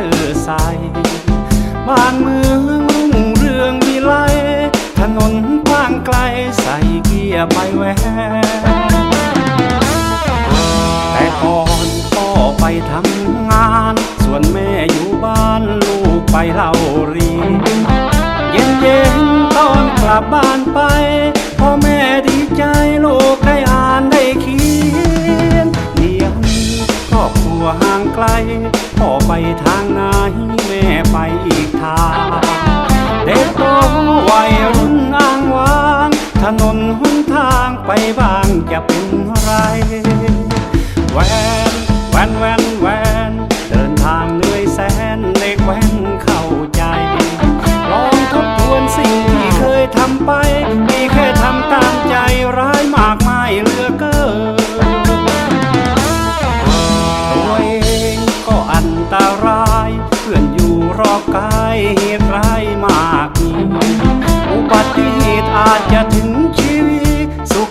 ธอใส่บ้านเมืองรุ่งเรืองวิไลถนนกว้างไกลใส่เกียร์ไปแหวแต่ก่อนพ่อไปทำงาน ส่วนแม่อยู่บ้านลูกไปเล่าเรียนเย็นเย็นตอนกลับบ้านไปพ่อแม่ดีใจลูกได้อ่านได้เขียนเดี๋ยวยครอบครัวห่างไกลพ่อไปทา ไปบ้างจะเป็นไรแวนแวนแวนแวน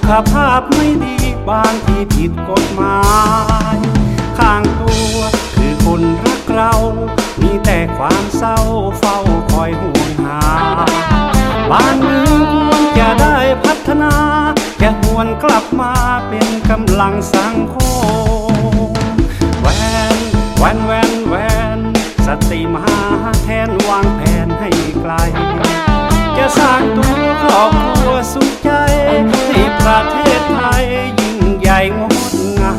ขภาพไม่ดีบางที่ผิดกฎหมาย ข้างตัวคือคนรักเรา มีแต่ความเศร้าเฝ้าคอยห่วงหา บ้านเมืองควรจะได้พัฒนาจะหวนกลับมาเป็นกำลังสังคม งดงา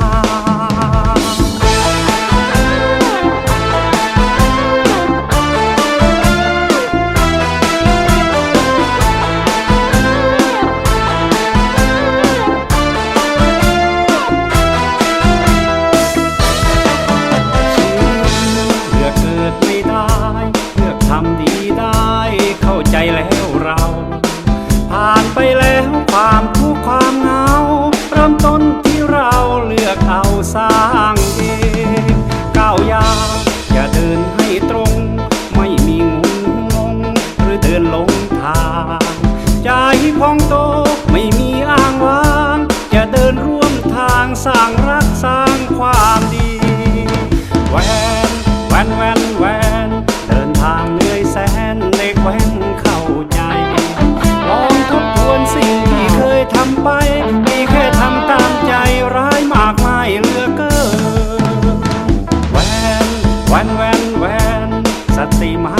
มเลือเกิดไม่ได้ เลือกทำดีได้ เข้าใจแล้วเรา ผ่านไปแล้วความทุกข์ความเหงา เริ่มต้น อกเอาสร้างเองก้าวยาวอย่าเดินให้ตรง ไม่มีงุนงงหรือเดินลงทางใจพองโตไม่มีอ้างว้าง จะเดินร่วมทางสร้างรักษา stay my